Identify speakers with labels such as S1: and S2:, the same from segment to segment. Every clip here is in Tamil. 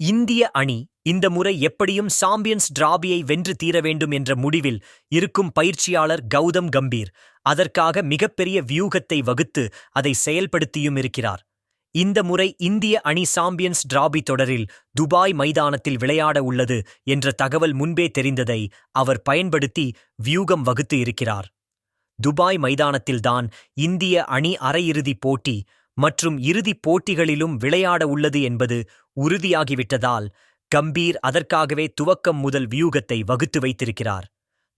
S1: இந்திய அணி இந்த முறை எப்படியும் சாம்பியன்ஸ் டிராபியை வென்று தீர வேண்டும் என்ற முடிவில் இருக்கும் பயிற்சியாளர் கௌதம் கம்பீர். அதற்காக மிகப்பெரிய வியூகத்தை வகுத்து அதை செயல்படுத்தியும் இருக்கிறார். இந்த முறை இந்திய அணி சாம்பியன்ஸ் டிராபி தொடரில் துபாய் மைதானத்தில் விளையாட உள்ளது என்ற தகவல் முன்பே தெரிந்ததை அவர் பயன்படுத்தி வியூகம் வகுத்து இருக்கிறார். துபாய் மைதானத்தில்தான் இந்திய அணி அரையிறுதிப் போட்டி மற்றும் இறுதிப் போட்டிகளிலும் விளையாட உள்ளது என்பது உறுதியாகிவிட்டதால் கம்பீர் அதற்காகவே துவக்கம் முதல் வியூகத்தை வகுத்து வைத்திருக்கிறார்.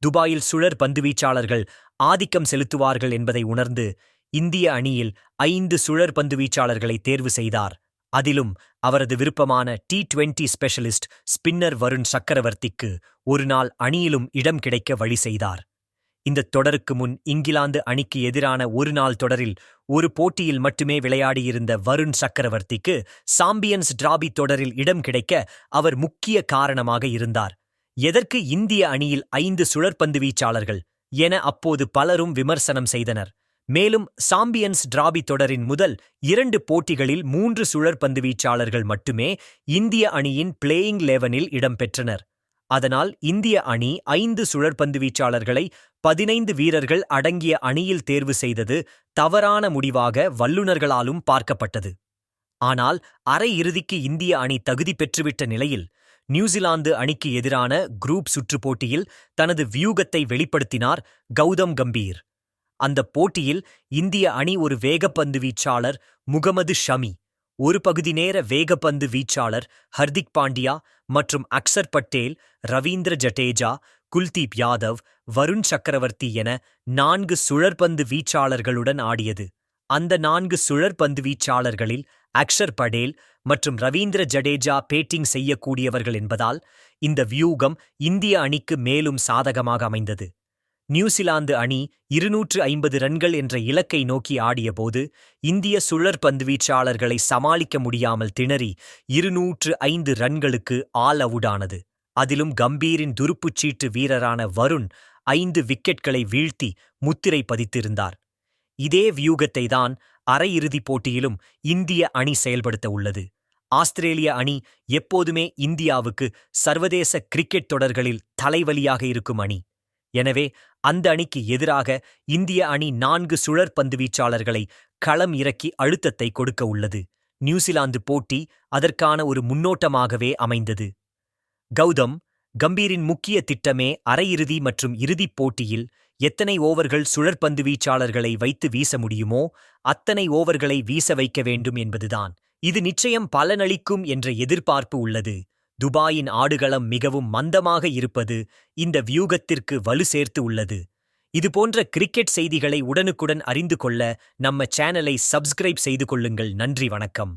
S1: துபாயில் சுழற் பந்துவீச்சாளர்கள் ஆதிக்கம் செலுத்துவார்கள் என்பதை உணர்ந்து இந்திய அணியில் ஐந்து சுழற் பந்துவீச்சாளர்களை தேர்வு செய்தார். அதிலும் அவரது விருப்பமான T twenty specialist spinner Varun சக்கரவர்த்திக்கு ஒருநாள் அணியிலும் இடம் கிடைக்க வழி செய்தார். இந்த தொடருக்கு முன் இங்கிலாந்து அணிக்கு எதிரான ஒருநாள் தொடரில் ஒரு போட்டியில் மட்டுமே விளையாடியிருந்த வருண் சக்கரவர்த்திக்கு சாம்பியன்ஸ் டிராபி தொடரில் இடம் கிடைக்க அவர் முக்கிய காரணமாக இருந்தார். எதற்கு இந்திய அணியில் ஐந்து சுழற்பந்து வீச்சாளர்கள் என அப்போது பலரும் விமர்சனம் செய்தனர். மேலும் சாம்பியன்ஸ் டிராபி தொடரின் முதல் இரண்டு போட்டிகளில் மூன்று சுழற்பந்து வீச்சாளர்கள் மட்டுமே இந்திய அணியின் பிளேயிங் லெவனில் இடம்பெற்றனர். அதனால் இந்திய அணி ஐந்து சுழற்பந்து வீச்சாளர்களை பதினைந்து வீரர்கள் அடங்கிய அணியில் தேர்வு செய்தது தவறான முடிவாக வல்லுநர்களாலும் பார்க்கப்பட்டது. ஆனால் அரையிறுதிக்கு இந்திய அணி தகுதி பெற்றுவிட்ட நிலையில் நியூசிலாந்து அணிக்கு எதிரான குரூப் சுற்றுப் போட்டியில் தனது வியூகத்தை வெளிப்படுத்தினார் கௌதம் கம்பீர். அந்த போட்டியில் இந்திய அணி ஒரு வேகப்பந்து வீச்சாளர் முகமது ஷமி. ஒரு பகுதி நேர வேகப்பந்து வீச்சாளர் ஹர்திக் பாண்டியா மற்றும் அக்சர் பட்டேல் ரவீந்திர ஜடேஜா குல்தீப் யாதவ் வருண் சக்கரவர்த்தி என நான்கு சுழற்பந்து வீச்சாளர்களுடன் ஆடியது. அந்த நான்கு சுழற்பந்து வீச்சாளர்களில் அக்ஷர் படேல் மற்றும் ரவீந்திர ஜடேஜா பேட்டிங் செய்யக்கூடியவர்கள் என்பதால் இந்த வியூகம் இந்திய அணிக்கு மேலும் சாதகமாக அமைந்தது. நியூசிலாந்து அணி இருநூற்று ஐம்பது ரன்கள் என்ற இலக்கை நோக்கி ஆடியபோது இந்திய சுழற்பந்து வீச்சாளர்களை சமாளிக்க முடியாமல் திணறி இருநூற்று ஐந்து ரன்களுக்கு ஆல் அவுடானது அதிலும் கம்பீரின் துருப்புச்சீட்டு வீரரான வருண் ஐந்து விக்கெட்களை வீழ்த்தி முத்திரை பதித்திருந்தார். இதே வியூகத்தை தான் அரையிறுதிப் போட்டியிலும் இந்திய அணி செயல்படுத்த உள்ளது. ஆஸ்திரேலிய அணி எப்போதுமே இந்தியாவுக்கு சர்வதேச கிரிக்கெட் தொடர்களில் தலைவலியாக இருக்கும் அணி. எனவே அந்த அணிக்கு எதிராக இந்திய அணி நான்கு சுழற்பந்து வீச்சாளர்களை களம் இறக்கி அழுத்தத்தை கொடுக்க உள்ளது. நியூசிலாந்து போட்டி அதற்கான ஒரு முன்னோட்டமாகவே அமைந்தது. கௌதம் கம்பீரின் முக்கிய திட்டமே அரையிறுதி மற்றும் இறுதிப் போட்டியில் எத்தனை ஓவர்கள் சுழற்பந்து வீச்சாளர்களை வைத்து வீச முடியுமோ அத்தனை ஓவர்களை வீச வைக்க வேண்டும் என்பதுதான். இது நிச்சயம் பலனளிக்கும் என்ற எதிர்பார்ப்பு உள்ளது. துபாயின் ஆடுகளம் மிகவும் மந்தமாக இருப்பது இந்த வியூகத்திற்கு வலு சேர்த்து உள்ளது. இதுபோன்ற கிரிக்கெட் செய்திகளை உடனுக்குடன் அறிந்து கொள்ள நம்ம சேனலை சப்ஸ்கிரைப் செய்து கொள்ளுங்கள். நன்றி வணக்கம்.